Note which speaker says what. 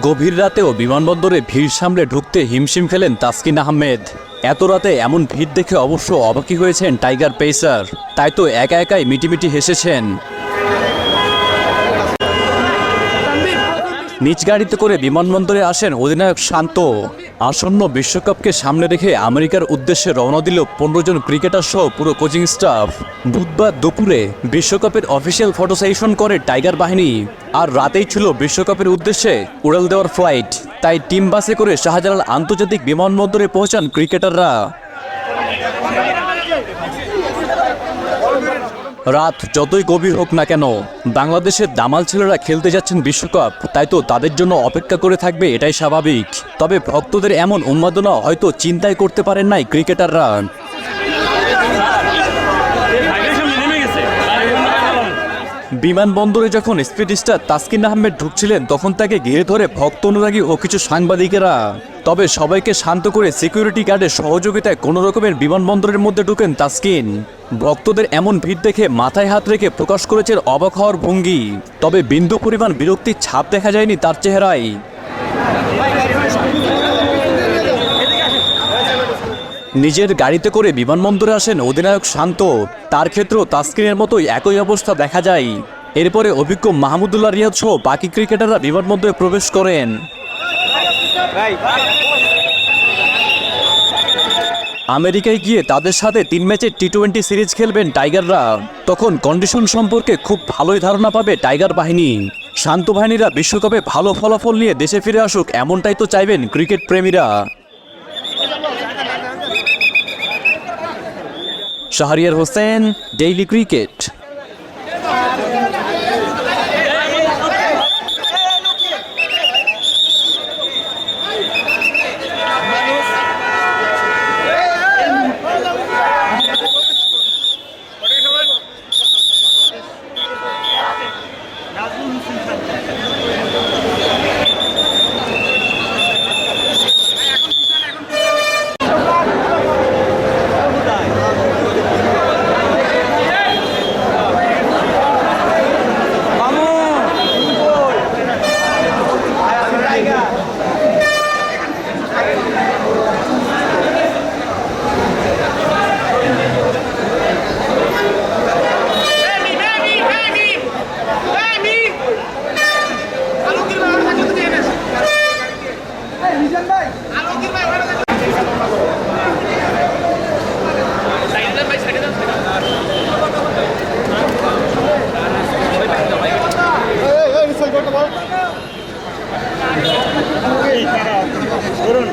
Speaker 1: গভীর রাতেও বিমানবন্দরে ভিড় সামলে ঢুকতে হিমশিম খেলেন তাসকিন আহমেদ। এত রাতে এমন ভিড় দেখে অবশ্য অবাকি হয়েছেন টাইগার পেসার। তাই তো একা একাই মিটিমিটি হেসেছেন। নিজ গাড়িতে করে বিমানবন্দরে আসেন অধিনায়ক শান্ত। আসন্ন বিশ্বকাপকে সামনে রেখে আমেরিকার উদ্দেশ্যে রওনা দিল পনেরো জন ক্রিকেটার সহ পুরো কোচিং স্টাফ। বুধবার দুপুরে বিশ্বকাপের অফিসিয়াল ফটো সেশন করে টাইগার বাহিনী। আর রাতেই ছিল বিশ্বকাপের উদ্দেশ্যে উড়াল দেওয়ার ফ্লাইট। তাই টিম বাসে করে শাহজালাল আন্তর্জাতিক বিমানবন্দরে পৌঁছান ক্রিকেটাররা। রাত যতই গভীর হোক না কেন, বাংলাদেশের দামাল ছেলেরা খেলতে যাচ্ছেন বিশ্বকাপ, তাই তো তাদের জন্য অপেক্ষা করে থাকবে এটাই স্বাভাবিক। তবে ভক্তদের এমন উন্মাদনা হয়তো চিন্তাই করতে পারেন নাই ক্রিকেটাররা। বিমানবন্দরে যখন স্পিড স্টার তাসকিন আহমেদ ঢুকছিলেন, তখন তাকে ঘিরে ধরে ভক্ত অনুরাগী ও কিছু সাংবাদিকেরা। তবে সবাইকে শান্ত করে সিকিউরিটি গার্ডের সহযোগিতায় কোনো রকমের বিমানবন্দরের মধ্যে ঢুকেন তাসকিন। ভক্তদের এমন ভিড় দেখে মাথায় হাত রেখে প্রকাশ করেছেন অবাক হওয়ার ভঙ্গি। তবে বিন্দু পরিমাণ বিরক্তির ছাপ দেখা যায়নি তার চেহারায়। নিজের গাড়িতে করে বিমানবন্দরে আসেন অধিনায়ক শান্ত। তার ক্ষেত্রেও তাস্কিনের মতোই একই অবস্থা দেখা যায়। এরপরে অভিজ্ঞ মাহমুদুল্লাহ রিয়াদ সহ বাকি ক্রিকেটাররা বিমানবন্দরে প্রবেশ করেন। আমেরিকায় গিয়ে তাদের সাথে তিন ম্যাচের টি টোয়েন্টি সিরিজ খেলবেন টাইগাররা। তখন কন্ডিশন সম্পর্কে খুব ভালোই ধারণা পাবে টাইগার বাহিনী। শান্ত বাহিনীরা বিশ্বকাপে ভালো ফলাফল নিয়ে দেশে ফিরে আসুক, এমনটাই তো চাইবেন cricket প্রেমীরা। Shahriar Hossain, daily cricket.
Speaker 2: ধরুন।